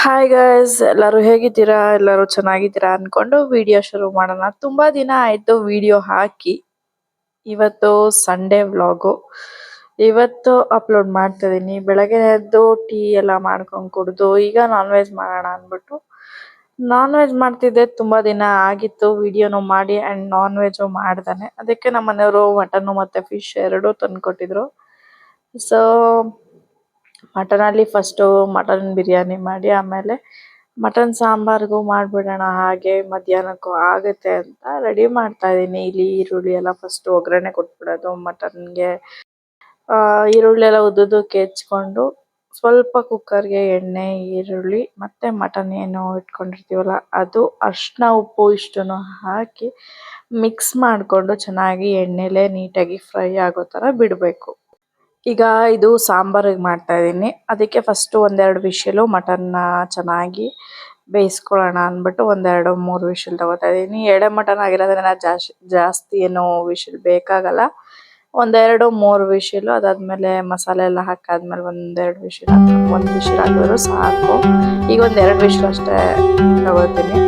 Hi guys ಎಲ್ಲರೂ ಹೇಗಿದ್ದೀರಾ? ಎಲ್ಲರೂ ಚೆನ್ನಾಗಿದ್ದೀರಾ ಅನ್ಕೊಂಡು ವಿಡಿಯೋ ಶುರು ಮಾಡೋಣ. ತುಂಬಾ ದಿನ ಆಯಿತು ವಿಡಿಯೋ ಹಾಕಿ. ಇವತ್ತು ಸಂಡೇ ವ್ಲಾಗು ಇವತ್ತು ಅಪ್ಲೋಡ್ ಮಾಡ್ತಾ ಇದೀನಿ. ಬೆಳಗ್ಗೆ ಎದ್ದು ಟೀ ಎಲ್ಲ ಮಾಡ್ಕೊಂಡು ಕುಡಿದು ಈಗ ನಾನ್ ವೆಜ್ ಮಾಡೋಣ ಅಂದ್ಬಿಟ್ಟು ನಾನ್ ವೆಜ್ ಮಾಡ್ತಿದ್ದೆ, ತುಂಬಾ ದಿನ ಆಗಿತ್ತು. ವಿಡಿಯೋನು ಮಾಡಿ ಅಂಡ್ ನಾನ್ ವೆಜ್ ಮಾಡ್ದಾನೆ. ಅದಕ್ಕೆ ನಮ್ಮ ಮನೆಯವರು ಮಟನ್ ಮತ್ತೆ ಫಿಶ್ ಎರಡು ತಂದು ಕೊಟ್ಟಿದ್ರು so mutton first mutton biryani ಮಾಡಿ, ಆಮೇಲೆ ಮಟನ್ ಸಾಂಬಾರಿಗೂ ಮಾಡಿಬಿಡೋಣ, ಹಾಗೆ ಮಧ್ಯಾಹ್ನಕ್ಕೂ ಆಗುತ್ತೆ ಅಂತ ರೆಡಿ ಮಾಡ್ತಾ ಇದ್ದೀನಿ. ಇಲ್ಲಿ ಈರುಳ್ಳಿ ಎಲ್ಲ ಫಸ್ಟ್ ಒಗ್ಗರಣೆ ಕೊಟ್ಬಿಡೋದು ಮಟನ್ಗೆ ಈರುಳ್ಳಿ ಎಲ್ಲ ಉದ್ದುದ್ದಕ್ಕೆ ಹೆಚ್ಕೊಂಡು ಸ್ವಲ್ಪ ಕುಕ್ಕರ್ಗೆ ಎಣ್ಣೆ, ಈರುಳ್ಳಿ ಮತ್ತು ಮಟನ್ ಏನು ಇಟ್ಕೊಂಡಿರ್ತೀವಲ್ಲ, ಅದು ಅರ್ಶಿನ ಉಪ್ಪು ಇಷ್ಟನ್ನು ಹಾಕಿ ಮಿಕ್ಸ್ ಮಾಡಿಕೊಂಡು ಚೆನ್ನಾಗಿ ಎಣ್ಣೆಲೆ ನೀಟಾಗಿ ಫ್ರೈ ಆಗೋ ಥರ ಬಿಡಬೇಕು. ಈಗ ಇದು ಸಾಂಬಾರಿಗೆ ಮಾಡ್ತಾ ಇದ್ದೀನಿ. ಅದಕ್ಕೆ ಫಸ್ಟು ಒಂದೆರಡು ವಿಷಲು ಮಟನ್ನ ಚೆನ್ನಾಗಿ ಬೇಯಿಸ್ಕೊಳ್ಳೋಣ ಅಂದ್ಬಿಟ್ಟು ಒಂದೆರಡು ಮೂರು ವಿಷಲ್ ತಗೋತಾ ಇದ್ದೀನಿ. ಎಳೆ ಮಟನ್ ಆಗಿರೋದ್ರಿಂದ ಜಾಸ್ತಿ ಜಾಸ್ತಿ ಏನು ವಿಷಲ್ ಬೇಕಾಗಲ್ಲ. ಒಂದೆರಡು ಮೂರು ವಿಷಲು ಅದಾದಮೇಲೆ ಮಸಾಲೆ ಎಲ್ಲ ಹಾಕಾದ್ಮೇಲೆ ಒಂದೆರಡು ವಿಷಲ್ ಒಂದು ವಿಷಲ್ ಹಾಕಿದ್ರು ಸಾಕು. ಈಗ ಒಂದೆರಡು ವಿಷಲ್ ಅಷ್ಟೇ ತಗೋತೀನಿ.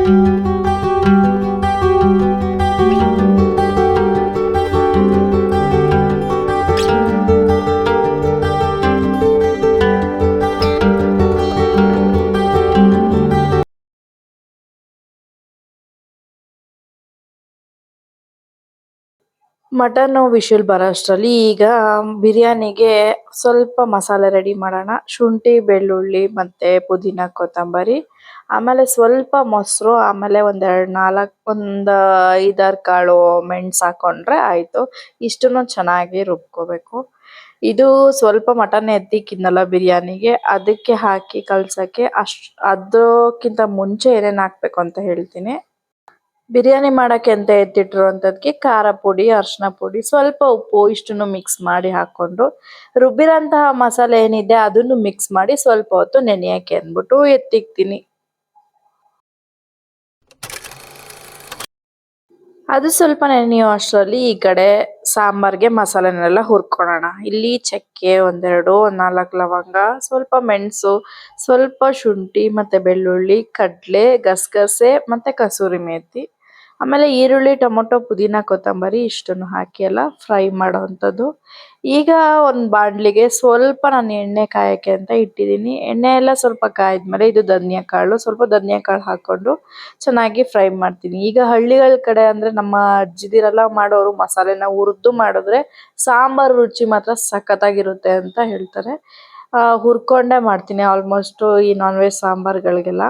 ಮಟನ್ ಬರೋ ಅಷ್ಟರಲ್ಲಿ ಈಗ ಬಿರಿಯಾನಿಗೆ ಸ್ವಲ್ಪ ಮಸಾಲೆ ರೆಡಿ ಮಾಡೋಣ. ಶುಂಠಿ, ಬೆಳ್ಳುಳ್ಳಿ ಮತ್ತು ಪುದೀನ, ಕೊತ್ತಂಬರಿ. ಆಮೇಲೆ ಸ್ವಲ್ಪ ಮೊಸರು, ಆಮೇಲೆ ಒಂದೆರಡು ನಾಲ್ಕು, ಒಂದು ಐದಾರು ಕಾಳು ಮೆಣಸು ಹಾಕೊಂಡ್ರೆ ಆಯಿತು. ಇಷ್ಟನ್ನು ಚೆನ್ನಾಗಿ ರುಬ್ಕೋಬೇಕು. ಇದು ಸ್ವಲ್ಪ ಮಟನ್ ಎತ್ತಿಕ್ಕಿದ್ನಲ್ಲ ಬಿರಿಯಾನಿಗೆ, ಅದಕ್ಕೆ ಹಾಕಿ ಕಲಸೋಕ್ಕೆ ಅಷ್ಟು, ಅದಕ್ಕಿಂತ ಮುಂಚೆ ಏನೇನು ಹಾಕಬೇಕು ಅಂತ ಹೇಳ್ತೀನಿ. ಬಿರಿಯಾನಿ ಮಾಡಕ್ಕೆ ಅಂತ ಎತ್ತಿಟ್ಟಿರುವಂಥದ್ಕೆ ಖಾರ ಪುಡಿ, ಅರಿಶಿನ ಪುಡಿ ಸ್ವಲ್ಪ ಉಪ್ಪು ಇಷ್ಟನ್ನು ಮಿಕ್ಸ್ ಮಾಡಿ ಹಾಕ್ಕೊಂಡು ರುಬ್ಬಿರೋಂತಹ ಮಸಾಲೆ ಏನಿದೆ ಅದನ್ನು ಮಿಕ್ಸ್ ಮಾಡಿ ಸ್ವಲ್ಪ ಹೊತ್ತು ನೆನೆಯಕ್ಕೆ ಅಂದ್ಬಿಟ್ಟು ಎತ್ತಿಕ್ತೀನಿ. ಅದು ಸ್ವಲ್ಪ ನೆನೆಯೋ ಅಷ್ಟರಲ್ಲಿ ಈ ಕಡೆ ಸಾಂಬಾರ್ಗೆ ಮಸಾಲೆನೆಲ್ಲ ಹುರ್ಕೊಳ್ಳೋಣ. ಇಲ್ಲಿ ಚಕ್ಕೆ ಒಂದೆರಡು, ನಾಲ್ಕು ಲವಂಗ, ಸ್ವಲ್ಪ ಮೆಣಸು, ಸ್ವಲ್ಪ ಶುಂಠಿ ಮತ್ತೆ ಬೆಳ್ಳುಳ್ಳಿ, ಕಡಲೆ, ಗಸಗಸೆ ಮತ್ತೆ ಕಸೂರಿ ಮೇಥಿ ಆಮೇಲೆ ಈರುಳ್ಳಿ, ಟೊಮೊಟೊ, ಪುದೀನ, ಕೊತ್ತಂಬರಿ ಇಷ್ಟನ್ನು ಹಾಕಿ ಎಲ್ಲ ಫ್ರೈ ಮಾಡೋವಂಥದ್ದು. ಈಗ ಒಂದು ಬಾಣಲಿಗೆ ಸ್ವಲ್ಪ ನಾನು ಎಣ್ಣೆ ಕಾಯಕ್ಕೆ ಅಂತ ಇಟ್ಟಿದ್ದೀನಿ. ಎಣ್ಣೆ ಎಲ್ಲ ಸ್ವಲ್ಪ ಕಾಯ್ದ್ಮೇಲೆ ಇದು ಧನಿಯಾ ಕಾಳು, ಸ್ವಲ್ಪ ಧನಿಯಾ ಕಾಳು ಹಾಕ್ಕೊಂಡು ಚೆನ್ನಾಗಿ ಫ್ರೈ ಮಾಡ್ತೀನಿ. ಈಗ ಹಳ್ಳಿಗಳ ಕಡೆ ಅಂದ್ರೆ ನಮ್ಮ ಅಜ್ಜಿದಿರೆಲ್ಲ ಮಾಡೋರು ಮಸಾಲೆನ ಹುರಿದು ಮಾಡಿದ್ರೆ ಸಾಂಬಾರ್ ರುಚಿ ಮಾತ್ರ ಸಖತ್ತಾಗಿರುತ್ತೆ ಅಂತ ಹೇಳ್ತಾರೆ. ಹುರ್ಕೊಂಡೇ ಮಾಡ್ತೀನಿ ಆಲ್ಮೋಸ್ಟು ಈ ನಾನ್ ವೆಜ್ ಸಾಂಬಾರ್ಗಳಿಗೆಲ್ಲ.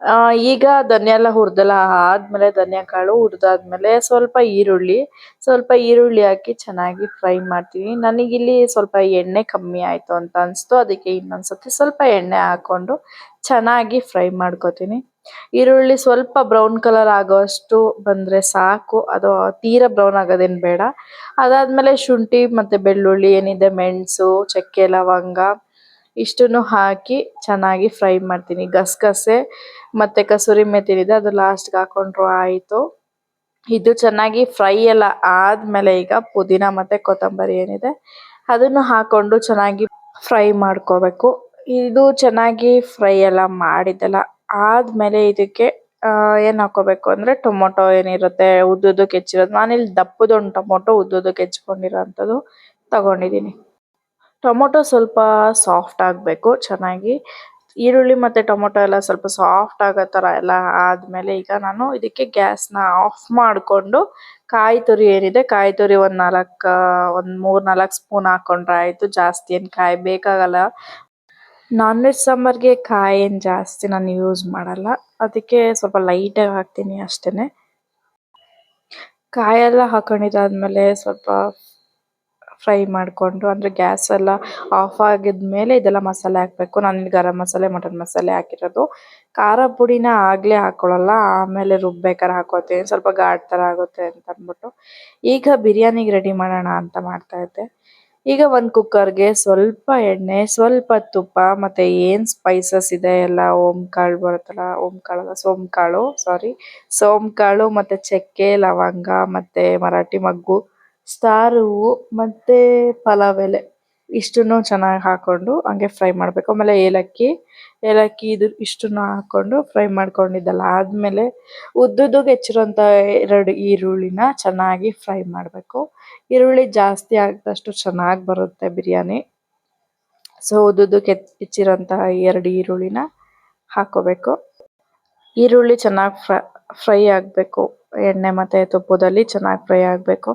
ಆ, ಈಗ ಧನಿಯಾ ಎಲ್ಲ ಹುರಿದೆಲ್ಲ, ಆದ್ಮೇಲೆ ಧನಿಯಾ ಕಾಳು ಹುರಿದಾದ್ಮೇಲೆ ಸ್ವಲ್ಪ ಈರುಳ್ಳಿ ಸ್ವಲ್ಪ ಈರುಳ್ಳಿ ಹಾಕಿ ಚೆನ್ನಾಗಿ ಫ್ರೈ ಮಾಡ್ತೀನಿ. ನನಗಿಲ್ಲಿ ಸ್ವಲ್ಪ ಎಣ್ಣೆ ಕಮ್ಮಿ ಆಯ್ತು ಅಂತ ಅನ್ಸ್ತು, ಅದಕ್ಕೆ ಇನ್ನೊಂದ್ಸತಿ ಸ್ವಲ್ಪ ಎಣ್ಣೆ ಹಾಕೊಂಡು ಚೆನ್ನಾಗಿ ಫ್ರೈ ಮಾಡ್ಕೋತೀನಿ. ಈರುಳ್ಳಿ ಸ್ವಲ್ಪ ಬ್ರೌನ್ ಕಲರ್ ಆಗೋಷ್ಟು ಬಂದ್ರೆ ಸಾಕು, ಅದು ತೀರಾ ಬ್ರೌನ್ ಆಗೋದೇನ್ ಬೇಡ. ಅದಾದ್ಮೇಲೆ ಶುಂಠಿ ಮತ್ತೆ ಬೆಳ್ಳುಳ್ಳಿ, ಏನಿದೆ ಮೆಣಸು, ಚಕ್ಕೆ, ಲವಂಗ ಇಷ್ಟನ್ನು ಹಾಕಿ ಚೆನ್ನಾಗಿ ಫ್ರೈ ಮಾಡ್ತೀನಿ. ಗಸಗಸೆ ಮತ್ತೆ ಕಸೂರಿ ಇದೆ ಅದು ಲಾಸ್ಟ್ಗೆ ಹಾಕೊಂಡ್ರು ಆಯಿತು. ಇದು ಚೆನ್ನಾಗಿ ಫ್ರೈ ಎಲ್ಲ ಆದ್ಮೇಲೆ ಈಗ ಪುದೀನ ಮತ್ತೆ ಕೊತ್ತಂಬರಿ ಏನಿದೆ, ಅದನ್ನು ಹಾಕೊಂಡು ಚೆನ್ನಾಗಿ ಫ್ರೈ ಮಾಡ್ಕೋಬೇಕು. ಇದು ಚೆನ್ನಾಗಿ ಫ್ರೈ ಎಲ್ಲ ಮಾಡಿದ್ದಲ್ಲ ಆದ್ಮೇಲೆ ಇದಕ್ಕೆ ಏನು ಹಾಕೋಬೇಕು ಅಂದ್ರೆ ಟೊಮೊಟೊ ಏನಿರುತ್ತೆ ಉದ್ದುದ್ದಕ್ಕೆ ಹೆಚ್ಚಿರೋದು ನಾನಿಲ್ಲಿ ದಪ್ಪದೊಂದು ಟೊಮೊಟೊ ಉದ್ದುದ್ದಕ್ಕೆ ಹೆಚ್ಕೊಂಡಿರೋಂಥದ್ದು ತಗೊಂಡಿದ್ದೀನಿ. ಟೊಮೊಟೊ ಸ್ವಲ್ಪ ಸಾಫ್ಟ್ ಆಗಬೇಕು, ಚೆನ್ನಾಗಿ. ಈರುಳ್ಳಿ ಮತ್ತು ಟೊಮೊಟೊ ಎಲ್ಲ ಸ್ವಲ್ಪ ಸಾಫ್ಟ್ ಆಗೋ ಥರ ಎಲ್ಲ ಆದಮೇಲೆ ಈಗ ನಾನು ಇದಕ್ಕೆ ಗ್ಯಾಸ್ನ ಆಫ್ ಮಾಡಿಕೊಂಡು ಕಾಯಿ ತುರಿ ಏನಿದೆ, ಕಾಯಿ ತುರಿ ಒಂದು ನಾಲ್ಕು, ಒಂದು ಮೂರು ನಾಲ್ಕು ಸ್ಪೂನ್ ಹಾಕೊಂಡ್ರೆ ಆಯಿತು, ಜಾಸ್ತಿ ಏನು ಕಾಯಿ ಬೇಕಾಗಲ್ಲ. ನಾನ್ ವೆಜ್ ಸಾಂಬಾರ್ಗೆ ಕಾಯಿ ಏನು ಜಾಸ್ತಿ ನಾನು ಯೂಸ್ ಮಾಡಲ್ಲ. ಅದಕ್ಕೆ ಸ್ವಲ್ಪ ಲೈಟಾಗಿ ಹಾಕ್ತೀನಿ ಅಷ್ಟೇನೆ. ಕಾಯೆಲ್ಲ ಹಾಕೊಂಡಿದ್ದಾದ್ಮೇಲೆ ಸ್ವಲ್ಪ ಫ್ರೈ ಮಾಡಿಕೊಂಡು, ಅಂದರೆ ಗ್ಯಾಸ್ ಎಲ್ಲ ಆಫ್ ಆಗಿದ್ಮೇಲೆ ಇದೆಲ್ಲ ಮಸಾಲೆ ಹಾಕ್ಬೇಕು. ನಾನು ಇಲ್ಲಿ ಗರಂ ಮಸಾಲೆ ಮಟನ್ ಮಸಾಲೆ ಹಾಕಿರೋದು. ಖಾರ ಪುಡಿನ ಆಗಲೇ ಹಾಕೊಳ್ಳಲ್ಲ, ಆಮೇಲೆ ರುಬ್ಬೇಕಾದ್ರೆ ಹಾಕೋತೀನಿ. ಸ್ವಲ್ಪ ಘಾಟ್ ಥರ ಆಗುತ್ತೆ ಅಂತ ಅಂದ್ಬಿಟ್ಟು. ಈಗ ಬಿರಿಯಾನಿಗೆ ರೆಡಿ ಮಾಡೋಣ ಅಂತ ಮಾಡ್ತಾ ಇದ್ದೆ. ಈಗ ಒಂದು ಕುಕ್ಕರ್ಗೆ ಸ್ವಲ್ಪ ಎಣ್ಣೆ, ಸ್ವಲ್ಪ ತುಪ್ಪ, ಮತ್ತು ಏನು ಸ್ಪೈಸಸ್ ಇದೆ ಎಲ್ಲ ಓಂ ಕಾಳು ಬರುತ್ತಲ್ಲ ಓಂ ಕಾಳಲ್ಲ ಸೋಮ್ ಕಾಳು ಸಾರಿ ಸೋಮ್ ಕಾಳು ಮತ್ತೆ ಚಕ್ಕೆ, ಲವಂಗ, ಮತ್ತು ಮರಾಠಿ ಮಗ್ಗು. ಸ್ಟಾರ್ ಹೂವು ಮತ್ತೆ ಪಲಾವ್ ಎಲೆ ಇಷ್ಟನ್ನು ಚೆನ್ನಾಗಿ ಹಾಕೊಂಡು ಹಂಗೆ ಫ್ರೈ ಮಾಡಬೇಕು. ಆಮೇಲೆ ಏಲಕ್ಕಿ ಏಲಕ್ಕಿ ಇದು ಇಷ್ಟನ್ನು ಹಾಕೊಂಡು ಫ್ರೈ ಮಾಡ್ಕೊಂಡಿದ್ದಲ್ಲ, ಆದಮೇಲೆ ಉದ್ದುದ್ದು ಹೆಚ್ಚಿರೋಂಥ ಎರಡು ಈರುಳ್ಳಿನ ಚೆನ್ನಾಗಿ ಫ್ರೈ ಮಾಡಬೇಕು. ಈರುಳ್ಳಿ ಜಾಸ್ತಿ ಆಗದಷ್ಟು ಚೆನ್ನಾಗಿ ಬರುತ್ತೆ ಬಿರಿಯಾನಿ. ಸೊ ಉದ್ದುದ್ದಕ್ಕೆ ಹೆಚ್ಚಿರೋಂಥ ಎರಡು ಈರುಳ್ಳಿನ ಹಾಕೋಬೇಕು. ಈರುಳ್ಳಿ ಚೆನ್ನಾಗಿ ಫ್ರೈ ಆಗಬೇಕು. ಎಣ್ಣೆ ಮತ್ತು ತುಪ್ಪದಲ್ಲಿ ಚೆನ್ನಾಗಿ ಫ್ರೈ ಆಗಬೇಕು.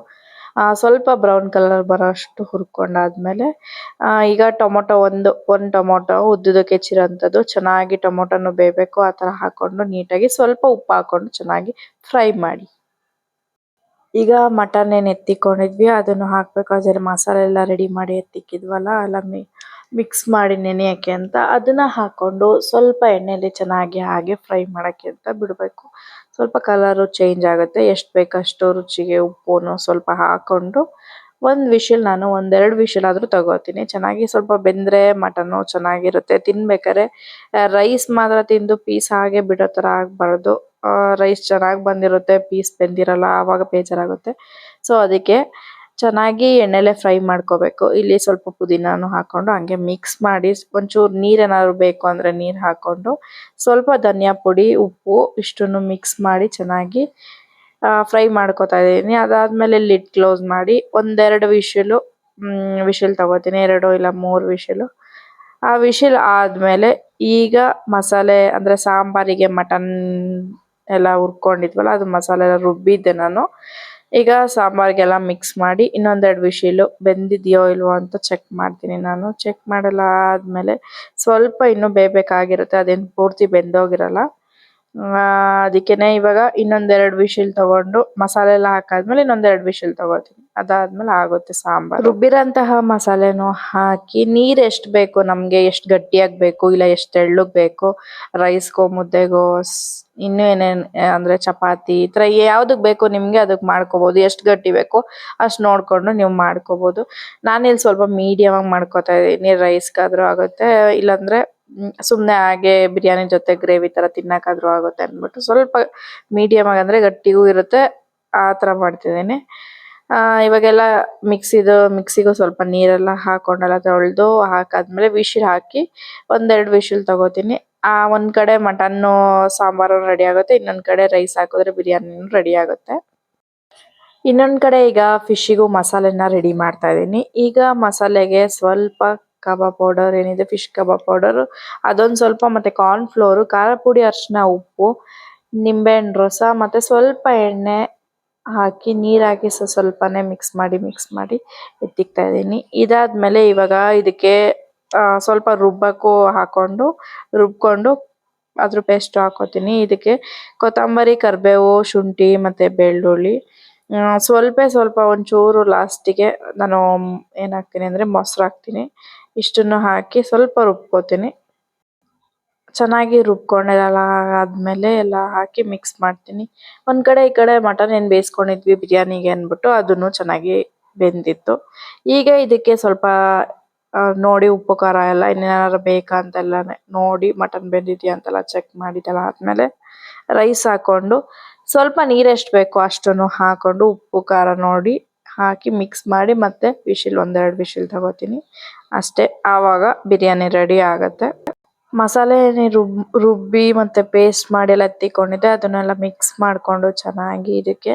ಸ್ವಲ್ಪ ಬ್ರೌನ್ ಕಲರ್ ಬರೋಷ್ಟು ಹುರ್ಕೊಂಡಾದ್ಮೇಲೆ ಆ, ಈಗ ಟೊಮೊಟೊ ಒಂದು ಒಂದು ಟೊಮೊಟೊ ಉದ್ದುದಕ್ಕೆ ಹೆಚ್ಚಿರೋಂಥದ್ದು ಚೆನ್ನಾಗಿ ಟೊಮೊಟೊನು ಬೇಯಬೇಕು ಆ ಥರ ಹಾಕೊಂಡು ನೀಟಾಗಿ ಸ್ವಲ್ಪ ಉಪ್ಪು ಹಾಕೊಂಡು ಚೆನ್ನಾಗಿ ಫ್ರೈ ಮಾಡಿ. ಈಗ ಮಟನ್ ಏನು ಎತ್ತಿಕೊಂಡಿದ್ವಿ ಅದನ್ನು ಹಾಕ್ಬೇಕು. ಅದರ ಮಸಾಲೆ ಎಲ್ಲ ರೆಡಿ ಮಾಡಿ ಎತ್ತಿಕ್ಕಿದ್ವಲ್ಲ ಅಲ್ಲ ಮಿಕ್ಸ್ ಮಾಡಿ ನೆನೆಯೋಕ್ಕೆ ಅಂತ ಅದನ್ನ ಹಾಕೊಂಡು ಸ್ವಲ್ಪ ಎಣ್ಣೆಲಿ ಚೆನ್ನಾಗಿ ಹಾಗೆ ಫ್ರೈ ಮಾಡೋಕ್ಕೆ ಅಂತ ಬಿಡಬೇಕು. ಸ್ವಲ್ಪ ಕಲರ್ ಚೇಂಜ್ ಆಗುತ್ತೆ. ಎಷ್ಟು ಬೇಕಷ್ಟು ರುಚಿಗೆ ಉಪ್ಪುನು ಸ್ವಲ್ಪ ಹಾಕೊಂಡು ಒಂದು ವಿಷಲ್ ನಾನು ಒಂದೆರಡು ವಿಷಲ್ ಆದರೂ ತಗೋತೀನಿ. ಚೆನ್ನಾಗಿ ಸ್ವಲ್ಪ ಬೆಂದರೆ ಮಟನ್ನು ಚೆನ್ನಾಗಿರುತ್ತೆ. ತಿನ್ಬೇಕಾದ್ರೆ ರೈಸ್ ಮಾತ್ರ ತಿಂದು ಪೀಸ್ ಹಾಗೆ ಬಿಡೋ ಥರ ಆಗಬಾರ್ದು. ರೈಸ್ ಚೆನ್ನಾಗಿ ಬಂದಿರುತ್ತೆ ಪೀಸ್ ಬೆಂದಿರಲ್ಲ, ಆವಾಗ ಬೇಜಾರಾಗುತ್ತೆ. ಸೊ ಅದಕ್ಕೆ ಚೆನ್ನಾಗಿ ಎಣ್ಣೆಲೆ ಫ್ರೈ ಮಾಡ್ಕೋಬೇಕು. ಇಲ್ಲಿ ಸ್ವಲ್ಪ ಪುದೀನಾನು ಹಾಕೊಂಡು ಹಂಗೆ ಮಿಕ್ಸ್ ಮಾಡಿ ಒಂಚೂರು ನೀರೇನಾದ್ರು ಬೇಕು ಅಂದರೆ ನೀರು ಹಾಕೊಂಡು ಸ್ವಲ್ಪ ಧನಿಯಾ ಪುಡಿ, ಉಪ್ಪು ಇಷ್ಟನ್ನು ಮಿಕ್ಸ್ ಮಾಡಿ ಚೆನ್ನಾಗಿ ಫ್ರೈ ಮಾಡ್ಕೊತಾ ಇದ್ದೀನಿ. ಅದಾದ್ಮೇಲೆ ಲಿಡ್ ಕ್ಲೋಸ್ ಮಾಡಿ ಒಂದೆರಡು ವಿಷಲು ವಿಷಲ್ ತಗೋತೀನಿ. ಎರಡು ಇಲ್ಲ ಮೂರು ವಿಷಲು. ಆ ವಿಷಲ್ ಆದಮೇಲೆ ಈಗ ಮಸಾಲೆ ಅಂದರೆ ಸಾಂಬಾರಿಗೆ ಮಟನ್ ಎಲ್ಲ ಹುರ್ಕೊಂಡಿದ್ವಲ್ಲ, ಅದು ಮಸಾಲೆ ಎಲ್ಲ ರುಬ್ಬಿದ್ದೆ ನಾನು. ಈಗ ಸಾಂಬಾರ್ಗೆಲ್ಲ ಮಿಕ್ಸ್ ಮಾಡಿ ಇನ್ನೊಂದೆರಡು ವಿಷಿಲು ಬೆಂದಿದೆಯೋ ಇಲ್ವೋ ಅಂತ ಚೆಕ್ ಮಾಡ್ತೀನಿ ನಾನು. ಚೆಕ್ ಮಾಡಲಾದ್ಮೇಲೆ ಸ್ವಲ್ಪ ಇನ್ನೂ ಬೇಯಬೇಕಾಗಿರುತ್ತೆ, ಅದೇನು ಪೂರ್ತಿ ಬೆಂದೋಗಿರಲ್ಲ. ಆ, ಅದಿಕ್ಕೆನೆ ಇವಾಗ ಇನ್ನೊಂದೆರಡು ವಿಷಲ್ ತಗೊಂಡು ಮಸಾಲೆ ಎಲ್ಲ ಹಾಕಾದ್ಮೇಲೆ ಇನ್ನೊಂದೆರಡು ವಿಷಲ್ ತಗೋತೀನಿ. ಅದಾದ್ಮೇಲೆ ಆಗುತ್ತೆ ಸಾಂಬಾರ್. ರುಬ್ಬಿರೋಂತಹ ಮಸಾಲೆನೂ ಹಾಕಿ ನೀರ್ ಎಷ್ಟ್ ಬೇಕು ನಮ್ಗೆ ಎಷ್ಟು ಗಟ್ಟಿಯಾಗಿ ಬೇಕು ಇಲ್ಲ ಎಷ್ಟು ತೆಳ್ಳಗ್ ಬೇಕು ರೈಸ್ಗೋ ಮುದ್ದೆಗೋ ಇನ್ನು ಏನೇನ್ ಅಂದ್ರೆ ಚಪಾತಿ ಈ ತರ ಯಾವ್ದಕ್ ಬೇಕು ನಿಮ್ಗೆ ಅದಕ್ ಮಾಡ್ಕೋಬಹುದು ಎಷ್ಟು ಗಟ್ಟಿ ಬೇಕು ಅಷ್ಟ್ ನೋಡ್ಕೊಂಡು ನೀವು ಮಾಡ್ಕೋಬಹುದು ನಾನಿಲ್ಲಿ ಸ್ವಲ್ಪ ಮೀಡಿಯಂ ಆಗಿ ಮಾಡ್ಕೋತಾ ಇದೀನಿ. ರೈಸ್ಗಾದ್ರೂ ಆಗುತ್ತೆ. ಇಲ್ಲಾಂದ್ರೆ ಸುಮ್ನೆ ಹಾಗೆ ಬಿರಿಯಾನಿ ಜೊತೆ ಗ್ರೇವಿ ತರ ತಿನ್ನಕ್ಕಾದ್ರೂ ಆಗುತ್ತೆ ಅಂದ್ಬಿಟ್ಟು ಸ್ವಲ್ಪ ಮೀಡಿಯಂ ಆಗಂದ್ರೆ ಅಂದ್ರೆ ಗಟ್ಟಿಗೂ ಇರುತ್ತೆ, ಆ ತರ ಮಾಡ್ತಿದ್ದೀನಿ. ಆ, ಇವಾಗೆಲ್ಲ ಮಿಕ್ಸಿದು ಮಿಕ್ಸಿಗೂ ಸ್ವಲ್ಪ ನೀರೆಲ್ಲ ಹಾಕೊಂಡೆಲ್ಲ ತೊಳೆದು ಹಾಕಾದ್ಮೇಲೆ ವಿಶಿಲ್ ಹಾಕಿ ಒಂದೆರಡು ವಿಶಿಲ್ ತಗೋತೀನಿ. ಆ, ಒಂದ್ ಕಡೆ ಮಟನ್ನು ಸಾಂಬಾರು ರೆಡಿ ಆಗುತ್ತೆ, ಇನ್ನೊಂದ್ ಕಡೆ ರೈಸ್ ಹಾಕಿದ್ರೆ ಬಿರಿಯಾನಿನೂ ರೆಡಿ ಆಗುತ್ತೆ. ಇನ್ನೊಂದ್ ಕಡೆ ಈಗ ಫಿಶ್ಶಿಗೂ ಮಸಾಲೆನ ರೆಡಿ ಮಾಡ್ತಾ ಇದ್ದೀನಿ. ಈಗ ಮಸಾಲೆಗೆ ಸ್ವಲ್ಪ ಕಬಾಬ್ ಪೌಡರ್, ಏನಿದೆ? Fish kebab powder. ಅದೊಂದು ಸ್ವಲ್ಪ ಮತ್ತೆ ಕಾರ್ನ್ ಫ್ಲೋರ್ ಖಾರ ಪುಡಿ ಅರಿಶಿನ ಉಪ್ಪು ನಿಂಬೆಹಣ್ಣು ರಸ, ಮತ್ತೆ ಸ್ವಲ್ಪ ಎಣ್ಣೆ ಹಾಕಿ, ನೀರು ಹಾಕಿ ಸ್ವ- ಸ್ವಲ್ಪನೇ ಮಿಕ್ಸ್ ಮಾಡಿ ಮಿಕ್ಸ್ ಮಾಡಿ ಎತ್ತಿಕ್ತಾ ಇದ್ದೀನಿ. ಇದಾದ್ಮೇಲೆ ಇವಾಗ ಇದಕ್ಕೆ ಸ್ವಲ್ಪ ರುಬ್ಬಕ್ಕೂ ಹಾಕೊಂಡು, ರುಬ್ಕೊಂಡು ಅದ್ರ ಪೇಸ್ಟ್ ಹಾಕೋತೀನಿ. ಇದಕ್ಕೆ ಕೊತ್ತಂಬರಿ, ಕರಿಬೇವು, ಶುಂಠಿ, ಮತ್ತೆ ಬೆಳ್ಳುಳ್ಳಿ. ಸ್ವಲ್ಪ ಸ್ವಲ್ಪ ಒಂಚೂರು ಲಾಸ್ಟಿಗೆ ನಾನು, ಏನ್ ಹಾಕ್ತೀನಿ ಅಂದ್ರೆ ಮೊಸರು ಹಾಕ್ತೀನಿ. ಇಷ್ಟನ್ನು ಹಾಕಿ ಸ್ವಲ್ಪ ರುಬ್ಕೋತೀನಿ. ಚೆನ್ನಾಗಿ ರುಬ್ಕೊಂಡೆಲ್ಲ ಆದ್ಮೇಲೆ ಎಲ್ಲ ಹಾಕಿ ಮಿಕ್ಸ್ ಮಾಡ್ತೀನಿ. ಒಂದು ಕಡೆ ಈ ಕಡೆ ಮಟನ್ ಏನು ಬೇಯಿಸ್ಕೊಂಡಿದ್ವಿ, ಬಿರಿಯಾನಿಗೆ ಅನ್ಬಿಟ್ಟು ಅದನ್ನು ಚೆನ್ನಾಗಿ ಬೆಂದಿತ್ತು. ಈಗ ಇದಕ್ಕೆ ಸ್ವಲ್ಪ ನೋಡಿ ಉಪ್ಪು, ಖಾರ ಎಲ್ಲ ಇನ್ನೇನಾರು ಬೇಕಾ ಅಂತೆಲ್ಲ ನೋಡಿ ಮಟನ್ ಬೆಂದಿದ್ಯಾ ಅಂತೆಲ್ಲ ಚೆಕ್ ಮಾಡಿದೆಲ್ಲ ಆದ್ಮೇಲೆ ರೈಸ್ ಹಾಕೊಂಡು ಸ್ವಲ್ಪ ನೀರೆಷ್ಟು ಬೇಕೋ ಅಷ್ಟನ್ನು ಹಾಕೊಂಡು ಉಪ್ಪು, ಖಾರ ನೋಡಿ ಹಾಕಿ ಮಿಕ್ಸ್ ಮಾಡಿ ಮತ್ತೆ ವಿಶಿಲ್ ಒಂದೆರಡು ವಿಶಿಲ್ ತಗೋತೀನಿ. ಅಷ್ಟೇ, ಆವಾಗ ಬಿರಿಯಾನಿ ರೆಡಿ ಆಗುತ್ತೆ. ಮಸಾಲೆ ರುಬ್, ರುಬ್ಬಿ ಮತ್ತೆ ಪೇಸ್ಟ್ ಮಾಡಿ ಎಲ್ಲ ಎತ್ತಿಕೊಂಡಿದ್ದೆ, ಅದನ್ನೆಲ್ಲ ಮಿಕ್ಸ್ ಮಾಡ್ಕೊಂಡು ಚೆನ್ನಾಗಿ ಇದಕ್ಕೆ.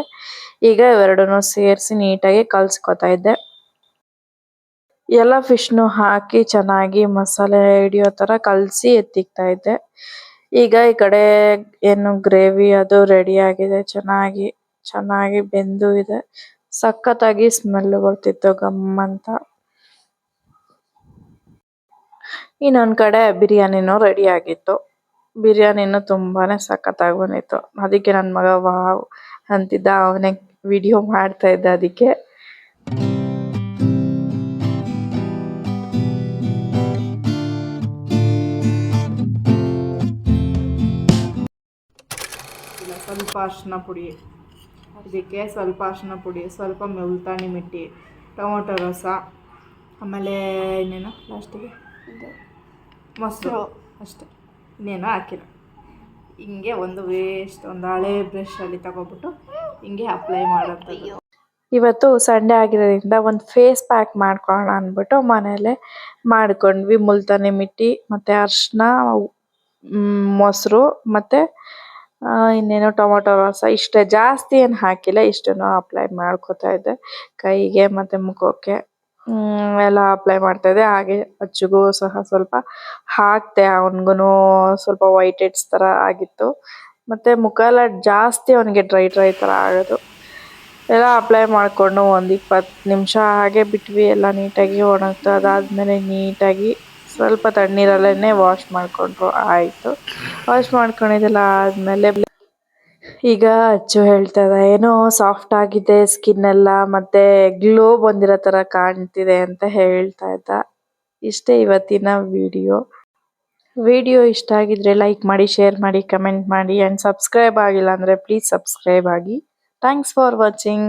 ಈಗ ಇವೆರಡನ್ನು ಸೇರಿಸಿ ನೀಟಾಗಿ ಕಲ್ಸ್ಕೊತಾ ಇದ್ದೆ. ಎಲ್ಲ ಫಿಶ್ನು ಹಾಕಿ ಚೆನ್ನಾಗಿ ಮಸಾಲೆ ಹಿಡಿಯೋ ತರ ಕಲಸಿ ಎತ್ತಿಕ್ತಾ ಇದ್ದೆ. ಈಗ ಈ ಕಡೆ ಏನು ಗ್ರೇವಿ ಅದು ರೆಡಿ ಆಗಿದೆ, ಚೆನ್ನಾಗಿ ಚೆನ್ನಾಗಿ ಬೆಂದು ಇದೆ. ಸಖತ್ತಾಗಿ ಸ್ಮೆಲ್ ಬರ್ತಿತ್ತು ಗಮ್ ಅಂತ ಇನ್ನೊಂದ್ ಕಡೆ ಬಿರಿಯಾನಿನೂ ರೆಡಿ ಆಗಿತ್ತು. ಬಿರಿಯಾನಿನೂ ತುಂಬಾನೇ ಸಕ್ಕತ್ತಾಗಿ ಬಂದಿತ್ತು. ಅದಕ್ಕೆ ನನ್ ಮಗ ವಾವ್ ಅಂತಿದ್ದ, ಅವನೇ ವಿಡಿಯೋ ಮಾಡ್ತಾ ಇದ್ದ ಅದಕ್ಕೆ. ಸ್ವಲ್ಪ ಅರಿಶಿನ ಪುಡಿ. ಇದಕ್ಕೆ ಸ್ವಲ್ಪ ಅರಿಶಿನ ಪುಡಿ, ಸ್ವಲ್ಪ ಮೆಲ್ತಾಣಿ ಮಿಟ್ಟಿ, ಟೊಮೊಟೊ ರಸ, ಆಮೇಲೆ ಇನ್ನೇನು ಲಾಸ್ಟಿಗೆ ಮೊಸರು ಅಷ್ಟೆ. ಇನ್ನೇನು ಹಾಕಿಲ್ಲ. ಹಿಂಗೆ ಒಂದು ವೇಸ್ಟ್ ಒಂದು ಹಳೆ ಬ್ರಷಲ್ಲಿ ತಗೊಬಿಟ್ಟು ಹಿಂಗೆ ಅಪ್ಲೈ ಮಾಡೋದು ಇವತ್ತು ಸಂಡೆ ಆಗಿರೋದ್ರಿಂದ ಒಂದು ಫೇಸ್ ಪ್ಯಾಕ್ ಮಾಡ್ಕೊಳ್ಳೋಣ ಅಂದ್ಬಿಟ್ಟು ಮನೇಲೆ ಮಾಡ್ಕೊಂಡ್ವಿ. ಮುಲ್ತಾನಿ ಮಿಟ್ಟಿ, ಮತ್ತು ಅರ್ಶಿನ ಮೊಸರು, ಮತ್ತೆ ಆ, ಇನ್ನೇನೋ ಟೊಮೊಟೊ ರಸ. ಇಷ್ಟೇ ಜಾಸ್ತಿ ಏನು ಹಾಕಿಲ್ಲ ಇಷ್ಟನ್ನು ಅಪ್ಲೈ ಮಾಡ್ಕೊತಾ ಇದ್ದೆ. ಕೈಗೆ ಮತ್ತೆ ಮುಖಕ್ಕೆ. ಹ್ಮ್ಮ್ ಎಲ್ಲ ಅಪ್ಲೈ ಮಾಡ್ತಾ ಇದ್ದೆ. ಹಾಗೆ ಅಚ್ಚುಗೂ ಸಹ ಸ್ವಲ್ಪ ಹಾಕ್ದೆ ಅವನಿಗೂ ಸ್ವಲ್ಪ ವೈಟ್ ಹೆಡ್ಸ್ ತರ ಆಗಿತ್ತು. ಮತ್ತೆ ಮುಖ ಎಲ್ಲ ಜಾಸ್ತಿ ಅವನಿಗೆ ಡ್ರೈ ಡ್ರೈ ತರ ಆಗೋದು. ಎಲ್ಲ ಅಪ್ಲೈ ಮಾಡ್ಕೊಂಡು ಒಂದ್ ಇಪ್ಪತ್ತು ನಿಮಿಷ ಹಾಗೆ ಬಿಟ್ವಿ. ಎಲ್ಲ ನೀಟಾಗಿ ಒಣಗ್ತಾ ಅದಾದ್ಮೇಲೆ ನೀಟಾಗಿ ಸ್ವಲ್ಪ ತಣ್ಣೀರಲ್ಲೇನೆ ವಾಶ್ ಮಾಡ್ಕೊಂಡ್ರು, ಆಯ್ತು. ವಾಶ್ ಮಾಡ್ಕೊಂಡಿದ್ದೆಲ್ಲ ಆದ್ಮೇಲೆ ಈಗ ಅಚ್ಚು ಹೇಳ್ತಾ ಏನೋ ಸಾಫ್ಟ್ ಆಗಿದೆ ಸ್ಕಿನ್ ಎಲ್ಲ, ಮತ್ತೆ ಗ್ಲೋ ಬಂದಿರೋ ತರ ಕಾಣ್ತಿದೆ ಅಂತ ಹೇಳ್ತಾ ಇದ್ದ. ಇಷ್ಟೇ ಇವತ್ತಿನ ವಿಡಿಯೋ ವಿಡಿಯೋ ಇಷ್ಟ ಆಗಿದ್ರೆ ಲೈಕ್ ಮಾಡಿ ಶೇರ್ ಮಾಡಿ ಕಮೆಂಟ್ ಮಾಡಿ ಅಂಡ್ ಸಬ್ಸ್ಕ್ರೈಬ್ ಆಗಿಲ್ಲ ಅಂದ್ರೆ ಪ್ಲೀಸ್ ಸಬ್ಸ್ಕ್ರೈಬ್ ಆಗಿ. Thanks for watching